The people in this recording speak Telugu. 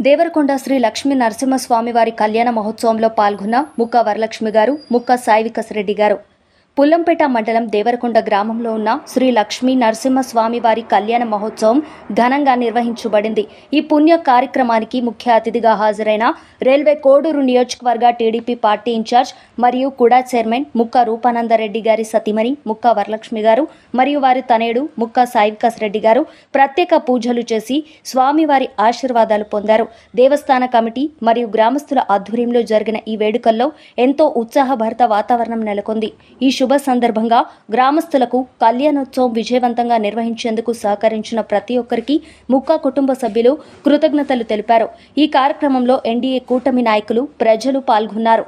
దేవరకొండ శ్రీ లక్ష్మీ నరసింహస్వామి వారి కళ్యాణ మహోత్సవంలో పాల్గొన్న ముక్క వరలక్ష్మి గారు ముక్క సాయివికసరెడ్డి గారు. పుల్లంపేట మండలం దేవరకొండ గ్రామంలో ఉన్న శ్రీ లక్ష్మీ నరసింహస్వామి వారి కళ్యాణ మహోత్సవం ఘనంగా నిర్వహించబడింది. ఈ పుణ్య కార్యక్రమానికి ముఖ్య అతిథిగా హాజరైన రైల్వే కోడూరు నియోజకవర్గ టీడీపీ పార్టీ ఇన్ఛార్జ్ మరియు కుడా చైర్మన్ ముక్క రూపానందరెడ్డి గారి సతీమణి ముక్క వరలక్ష్మి గారు మరియు వారి తనయుడు ముక్క సాయివికాస్ రెడ్డి గారు ప్రత్యేక పూజలు చేసి స్వామివారి ఆశీర్వాదాలు పొందారు. దేవస్థాన కమిటీ మరియు గ్రామస్తుల ఆధ్వర్యంలో జరిగిన ఈ వేడుకల్లో ఎంతో ఉత్సాహభరిత వాతావరణం నెలకొంది. ఈ శుభ సందర్భంగా గ్రామస్తులకు కళ్యాణోత్సవం విజయవంతంగా నిర్వహించేందుకు సహకరించిన ప్రతి ఒక్కరికి ముక్కా కుటుంబ సభ్యులు కృతజ్ఞతలు తెలిపారు. ఈ కార్యక్రమంలో ఎన్డీఏ కూటమి నాయకులు ప్రజలు పాల్గొన్నారు.